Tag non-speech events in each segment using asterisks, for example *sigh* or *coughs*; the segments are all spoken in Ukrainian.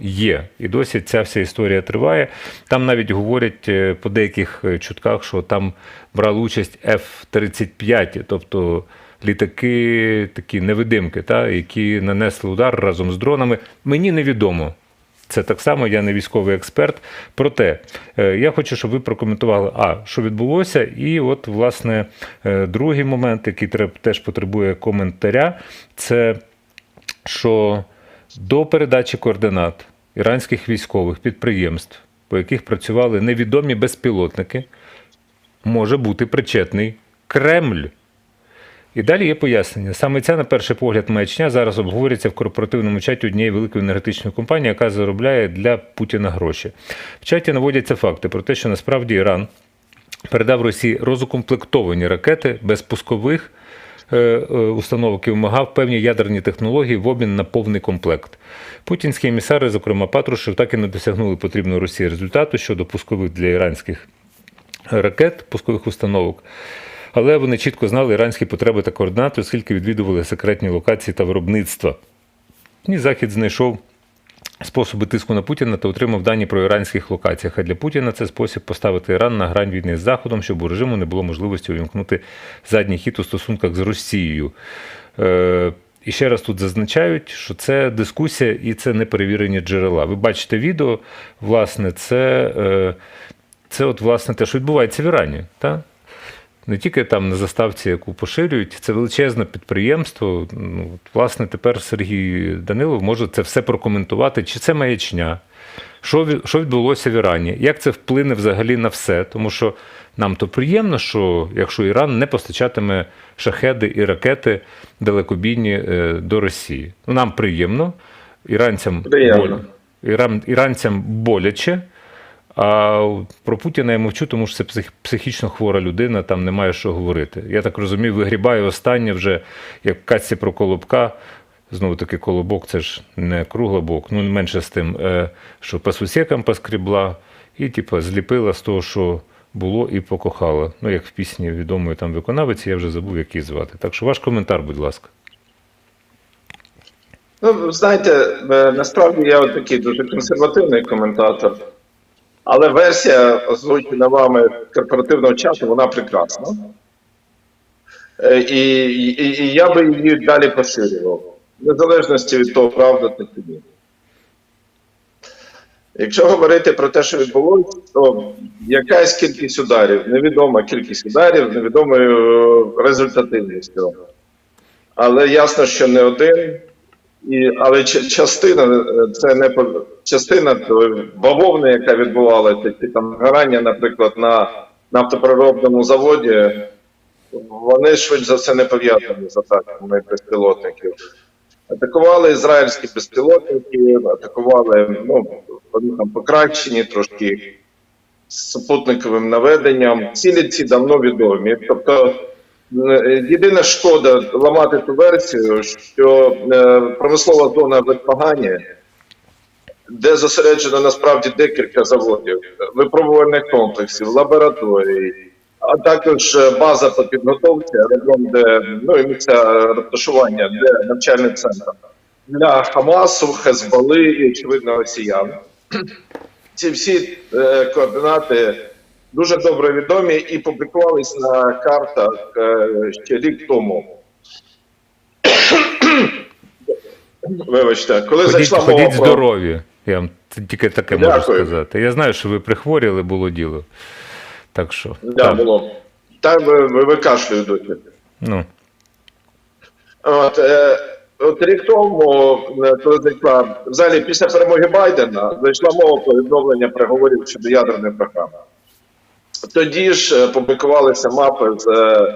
є. І досі ця вся історія триває. Там навіть говорять е, по деяких е, чутках, що там брали участь F-35, тобто літаки, такі невидимки, та, які нанесли удар разом з дронами. Мені невідомо. Це так само, я не військовий експерт. Проте е, я хочу, щоб ви прокоментували, а що відбулося, і от, власне, другий момент, який теж потребує коментаря, це що до передачі координат іранських військових підприємств, по яких працювали невідомі безпілотники, може бути причетний Кремль. І далі є пояснення. Саме ця, на перший погляд, маячня зараз обговорюється в корпоративному чаті однієї великої енергетичної компанії, яка заробляє для Путіна гроші. В чаті наводяться факти про те, що насправді Іран передав Росії розукомплектовані ракети без пускових установок і вимагав певні ядерні технології в обмін на повний комплект. Путінські емісари, зокрема Патрушев, так і не досягнули потрібного Росії результату щодо пускових для іранських ракет, пускових установок. Але вони чітко знали іранські потреби та координати, оскільки відвідували секретні локації та виробництва. І Захід знайшов способи тиску на Путіна та отримав дані про іранських локаціях. А для Путіна це спосіб поставити Іран на грань війни з Заходом, щоб у режиму не було можливості увімкнути задній хід у стосунках з Росією. Е, і ще раз тут зазначають, що це дискусія і це неперевірені джерела. Ви бачите відео, власне, це, е, це от, власне, те, що відбувається в Ірані. Так? Не тільки там на заставці, яку поширюють, це величезне підприємство. Ну, власне, тепер Сергій Данилов може це все прокоментувати, чи це маячня, що, що відбулося в Ірані, як це вплине взагалі на все. Тому що нам то приємно, що якщо Іран не постачатиме шахеди і ракети далекобійні е, до Росії. Нам приємно, іранцям, Приємно. боль- іран, іранцям боляче. А про Путіна я мовчу, тому що це псих, психічно хвора людина, там немає що говорити. Я так розумію, вигрібає останнє вже, як в катці про колобка. Знову таки, колобок це ж не круглобок, ну менше з тим, е, що по сусікам поскрібла і типу, зліпила з того, що було, і покохала. Ну, як в пісні відомої там виконавиці, я вже забув, як її звати. Так що ваш коментар, будь ласка. Ну, знаєте, е, насправді я такий дуже консервативний коментатор, але версія, озвучена вами корпоративного чату, вона прекрасна. Е, І, і, і я би її далі поширював, в незалежності від того, правда чи ні. Якщо говорити про те, що відбулося, то якась кількість ударів, невідома кількість ударів, невідомою результативністю. Але ясно, що не один. І, але частина е, це не частина бавовни, яка відбувалася, чи там гарання, наприклад, на нафтопереробному заводі, вони швидше за все не пов'язані з атаками безпілотників. Атакували ізраїльські безпілотники, атакували ну, вони там покращені трошки з супутниковим наведенням. Цілі ці давно відомі. Тобто Е, Єдина шкода ламати ту версію, що е, промислова зона в Епагані, де зосереджено насправді декілька заводів, випробувальних комплексів, лабораторій, а також е, база по підготовці, аеродром, де ну і місця розташування, де навчальний центр для Хамасу, Хезболи і очевидно росіян. Ці всі е, координати дуже добре відомі і публікувались на картах е, ще рік тому. *coughs* Вибачте, коли Ходіть, зайшла мова ходіть про здорові. Я вам тільки таке можу сказати. Я знаю, що ви прихворі, але було діло. Так що. да, так. було. Так ви, ви, ви кашлю йдуть. Ну, От, е, от рік тому, е, коли зайшла, взагалі після перемоги Байдена, зайшла мова про відновлення переговорів щодо ядерної програми. Тоді ж е, публікувалися мапи з е,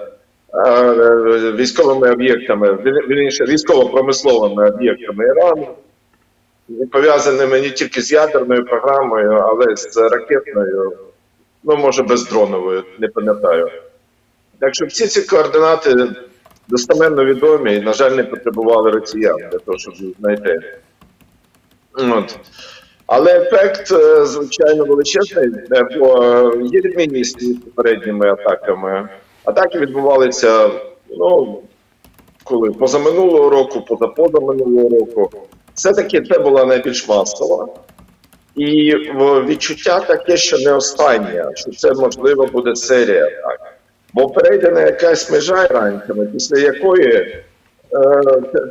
е, військовими об'єктами, військово-промисловими об'єктами Ірану, пов'язаними не тільки з ядерною програмою, але й з ракетною, ну може бездроновою, не пам'ятаю. Так що всі ці координати достеменно відомі і, на жаль, не потребували росіян для того, щоб знайти. От. Але ефект, е, звичайно, величезний, е, бо е, є відмінність між попередніми атаками. Атаки відбувалися, ну, коли позаминулого року, позапозаминулого року. все-таки це була найбільш масова. І відчуття таке, що не останнє, що це можливо буде серія атак. Бо перейдена якась межа іранцями, після якої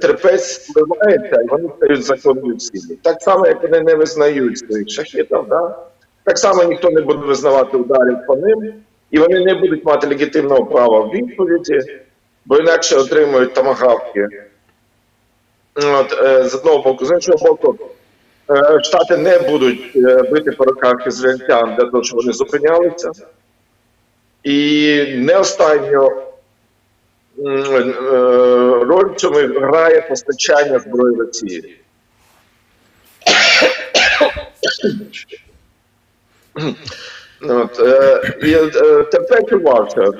терпець вливається, і вони стають законною цілі. Так само, як вони не визнають своїх шахітів, да? так само ніхто не буде визнавати ударів по ним, і вони не будуть мати легітимного права в відповіді, бо інакше отримують тамагавки. От, е, з одного боку, з іншого боку, е, Штати не будуть е, бити по руках ізраїльтян для того, щоб вони зупинялися. І не е, роль в цьому грає постачання зброї Росії. Е, і е, терпець.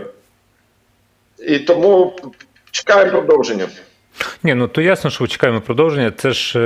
І тому чекаємо продовження. Ні, ну то ясно, що чекаємо продовження. Це ж е,